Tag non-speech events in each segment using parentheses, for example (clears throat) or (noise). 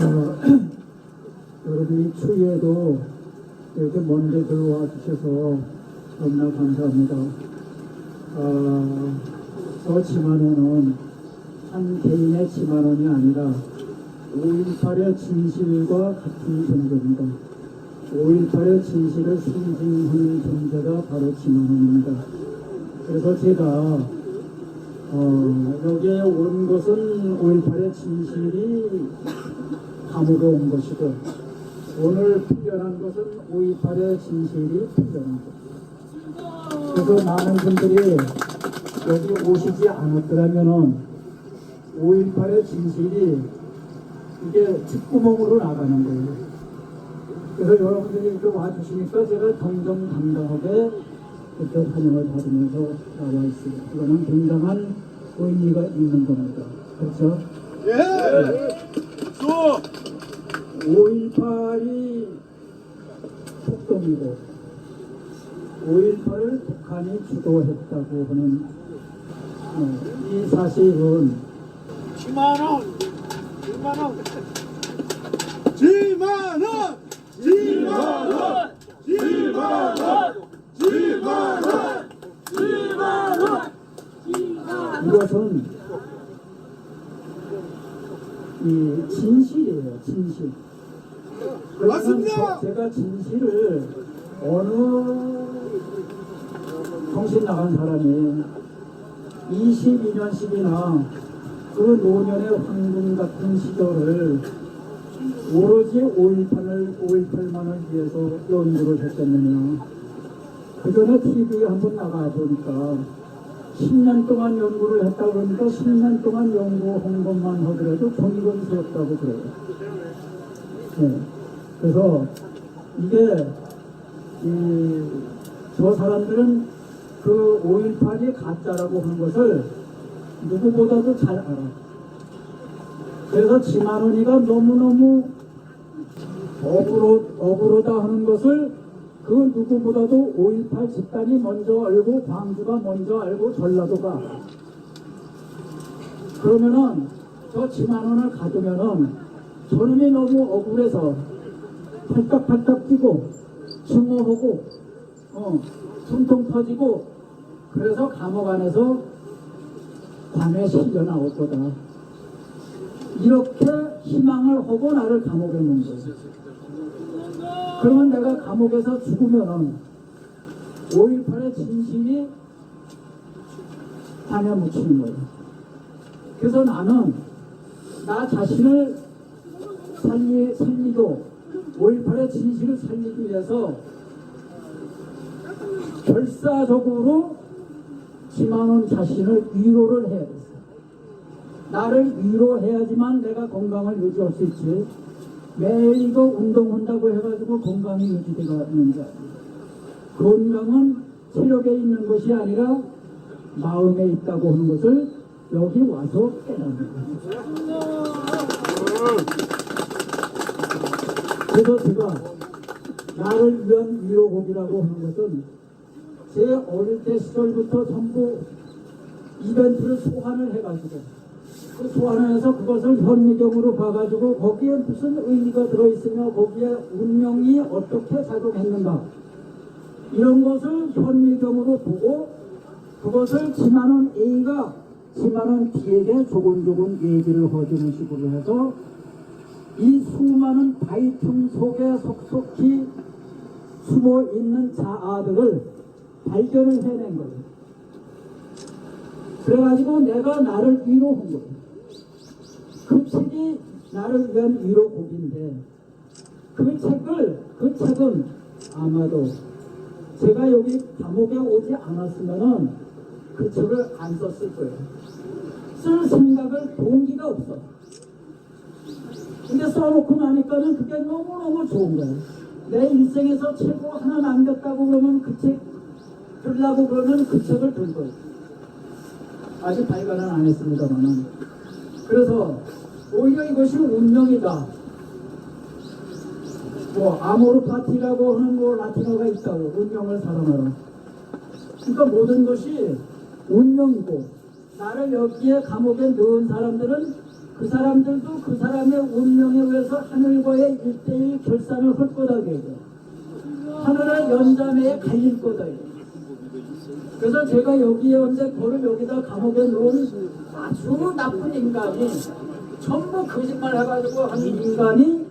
어, (clears throat) 여러분 이 추위에도 이렇게 먼데 들어와 주셔서 너무나 감사합니다. 어, 저 지만원은 한 개인의 지만원이 아니라 5.18의 진실과 같은 존재입니다. 5.18의 진실을 상징하는 존재가 바로 지만원입니다. 그래서 제가 어, 여기에 온 것은 5.18의 진실이 감옥에 온 것이고 오늘 풀려난 것은 5.18의 진실이 풀려난 것. 그래서 많은 분들이 여기 오시지 않았더라면은 5.18의 진실이 이게 뒷구멍으로 나가는 거예요. 그래서 여러분들이 이렇게 와주시니까 제가 정정당당하게 이렇게 환영을 받으면서 나와 있습니다. 이거는 굉장한 의미가 있는 겁니다. 그렇죠? 예! 또! 5.18이 폭동이고 5.18을 북한이 주도했다고 하는 어, 이 사실은 10만원! 10만원! 10만원! 10만원! 10만원! 10만원! 10만원! 이것은 이 진실이에요, 진실. 맞습니다. 저- 제가 진실을 어느 정신 나간 사람이 22년씩이나 그 노년의 황금 같은 시절을 오로지 5.18을, 5.18만을 위해서 연구를 했겠느냐. 그 전에 TV에 한번 나가 보니까 10년 동안 연구를 했다 그러니까 10년 동안 연구한 것만 하더라도 존경스럽다고 그래요. 네. 그래서 이게 이, 저 사람들은 그 5.18이 가짜라고 하는 것을 누구보다도 잘 알아. 그래서 지만원이가 너무너무 억울하다 하는 것을 그 누구보다도 5.18 집단이 먼저 알고 광주가 먼저 알고 전라도가. 그러면은 저 지만원을 가두면은 저놈이 너무 억울해서 팔딱팔딱 뛰고 증오하고 어, 숨통 터지고 그래서 감옥 안에서 밤에 실려 나올 거다. 이렇게 희망을 하고 나를 감옥에 넣은 거예요. 그러면 내가 감옥에서 죽으면은 5.18의 진실이 단에 묻히는 거예요. 그래서 나는 나 자신을 살리, 살리고 5.18의 진실을 살리기 위해서 결사적으로 지만원 자신을 위로를 해야 됐어. 나를 위로해야지만 내가 건강을 유지할 수 있지. 매일 이거 운동한다고 해가지고 건강이 유지되가 있는지. 건강은 체력에 있는 것이 아니라 마음에 있다고 하는 것을 여기 와서 깨닫는 거예요. 그래서 제가 나를 위한 위로곡이라고 하는 것은 제 어릴 때 시절부터 전부 이벤트를 소환을 해가지고 그 소환을 해서 그것을 현미경으로 봐가지고 거기에 무슨 의미가 들어있으며 거기에 운명이 어떻게 작용했는가 이런 것을 현미경으로 보고 그것을 지만원 A가 지만원 B에게 조곤조곤 얘기를 해주는 식으로 해서 이 수많은 바이틈 속에 속속히 숨어 있는 자아들을 발견을 해낸 거예요. 그래가지고 내가 나를 위로한 거예요. 그 책이 나를 위한 위로곡인데 그 책을 그 책은 아마도 제가 여기 감옥에 오지 않았으면은 그 책을 안 썼을 거예요. 쓸 생각을 동기가 없어. 근데 써놓고 나니까는 그게 너무너무 좋은 거예요. 내 인생에서 최고 하나 남겼다고 그러면 그 책 들라고 그러면 그 책을 들 거예요. 아직 발간은 안 했습니다만은. 그래서 오히려 이것이 운명이다. 뭐 아모르 파티라고 하는 뭐 라틴어가 있다고 운명을 사랑하라. 그러니까 모든 것이 운명이고 나를 여기에 감옥에 넣은 사람들은 그 사람들도 그 사람의 운명에 의해서 하늘과의 일대일 결산을 할 거다 하늘의 연자매에 갈릴 거다. 그래서 제가 여기에 언제 저를 여기다 감옥에 놓은 아주 나쁜 인간이 전부 거짓말 해가지고 하는 인간이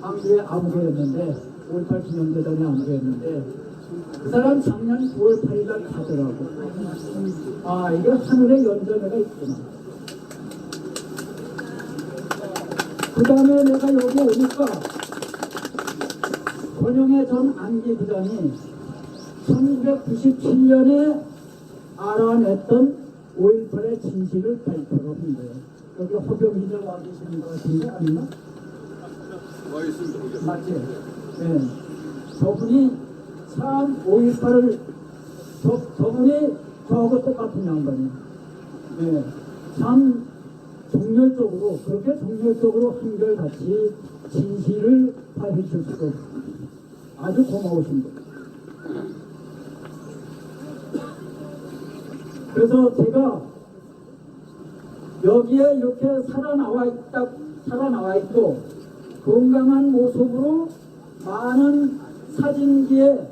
광주의 아무개였는데 5.18 기념대단의 아무개였는데 그 사람 작년 9월 8일 날 가더라고. 아 이게 하늘의 연전회가 있구나. 그 다음에 내가 여기 오니까 권영의 전 안기 부장이 1997년에 알아냈던 5.18의 진실을 발표를 한 거예요. 여기 기자 와 계시는 것 같은데 아닌가? 맞지? 네. 저분이 참 5.18을 저, 저분이 저하고 똑같은 양반이에요. 네. 참 정열적으로 그렇게 정열적으로 한결같이 진실을 파헤칠 수가 없어요. 아주 고마우신 분. 그래서 제가 여기에 이렇게 살아나와 있다, 살아나와 있고 건강한 모습으로 많은 사진기에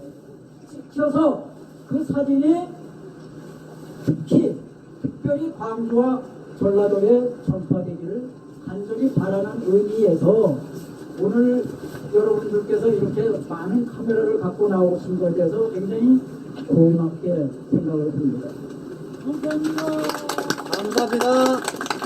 찍혀서 그 사진이 특히 특별히 광주와 전라도에 전파되기를 간절히 바라는 의미에서 오늘 여러분들께서 이렇게 많은 카메라를 갖고 나오신 것에 대해서 굉장히 고맙게 생각을 합니다. 감사합니다.